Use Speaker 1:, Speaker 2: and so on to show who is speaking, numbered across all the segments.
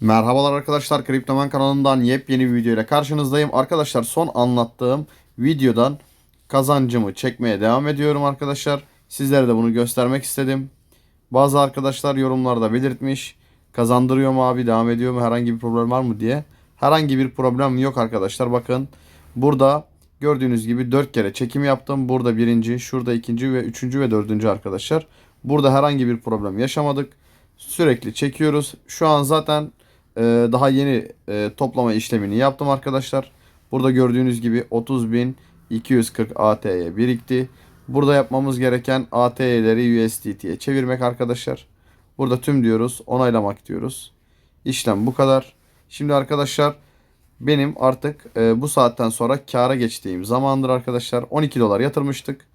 Speaker 1: Merhabalar arkadaşlar Kriptoman kanalından yepyeni bir video ile karşınızdayım. Arkadaşlar son anlattığım videodan kazancımı çekmeye devam ediyorum arkadaşlar. Sizlere de bunu göstermek istedim. Bazı arkadaşlar yorumlarda belirtmiş. Kazandırıyor mu abi devam ediyor mu herhangi bir problem var mı diye. Herhangi bir problem yok arkadaşlar. Bakın burada gördüğünüz gibi 4 kere çekim yaptım. Burada birinci, şurada ikinci ve üçüncü ve dördüncü arkadaşlar. Burada herhangi bir problem yaşamadık. Sürekli çekiyoruz. Şu an zaten e, daha yeni e, toplama işlemini yaptım arkadaşlar. Burada gördüğünüz gibi 30.240 AT'ye birikti. Burada yapmamız gereken AT'leri USDT'ye çevirmek arkadaşlar. Burada tüm diyoruz. Onaylamak diyoruz. İşlem bu kadar. Şimdi arkadaşlar benim artık e, bu saatten sonra kâra geçtiğim zamandır arkadaşlar. 12 dolar yatırmıştık.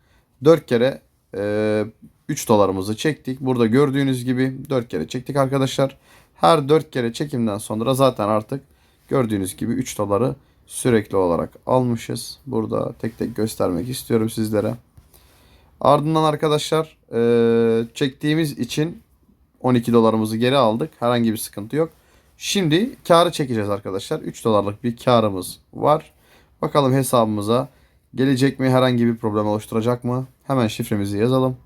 Speaker 1: 4 kere e, 3 dolarımızı çektik. Burada gördüğünüz gibi 4 kere çektik arkadaşlar. Her 4 kere çekimden sonra zaten artık gördüğünüz gibi 3 doları sürekli olarak almışız. Burada tek tek göstermek istiyorum sizlere. Ardından arkadaşlar e, çektiğimiz için 12 dolarımızı geri aldık. Herhangi bir sıkıntı yok. Şimdi karı çekeceğiz arkadaşlar. 3 dolarlık bir karımız var. Bakalım hesabımıza gelecek mi? Herhangi bir problem oluşturacak mı? Hemen şifremizi yazalım.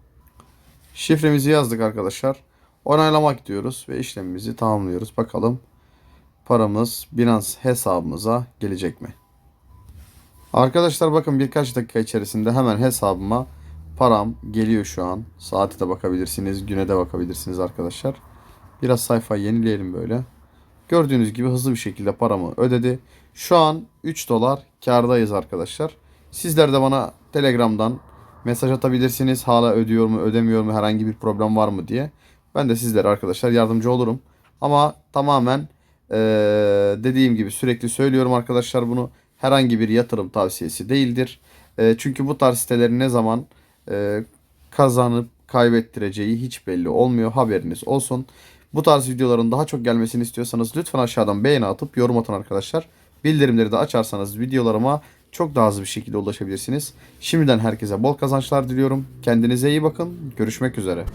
Speaker 1: Şifremizi yazdık arkadaşlar. Onaylamak diyoruz ve işlemimizi tamamlıyoruz. Bakalım paramız Binance hesabımıza gelecek mi? Arkadaşlar bakın birkaç dakika içerisinde hemen hesabıma param geliyor şu an. Saate de bakabilirsiniz, güne de bakabilirsiniz arkadaşlar. Biraz sayfayı yenileyelim böyle. Gördüğünüz gibi hızlı bir şekilde paramı ödedi. Şu an 3 dolar kardayız arkadaşlar. Sizler de bana Telegram'dan mesaj atabilirsiniz. Hala ödüyor mu, ödemiyor mu, herhangi bir problem var mı diye. Ben de sizlere arkadaşlar yardımcı olurum. Ama tamamen eee, dediğim gibi sürekli söylüyorum arkadaşlar bunu. Herhangi bir yatırım tavsiyesi değildir. Eee, çünkü bu tarz sitelerin ne zaman eee, kazanıp kaybettireceği hiç belli olmuyor. Haberiniz olsun. Bu tarz videoların daha çok gelmesini istiyorsanız lütfen aşağıdan beğeni atıp yorum atın arkadaşlar. Bildirimleri de açarsanız videolarıma çok daha hızlı bir şekilde ulaşabilirsiniz. Şimdiden herkese bol kazançlar diliyorum. Kendinize iyi bakın. Görüşmek üzere.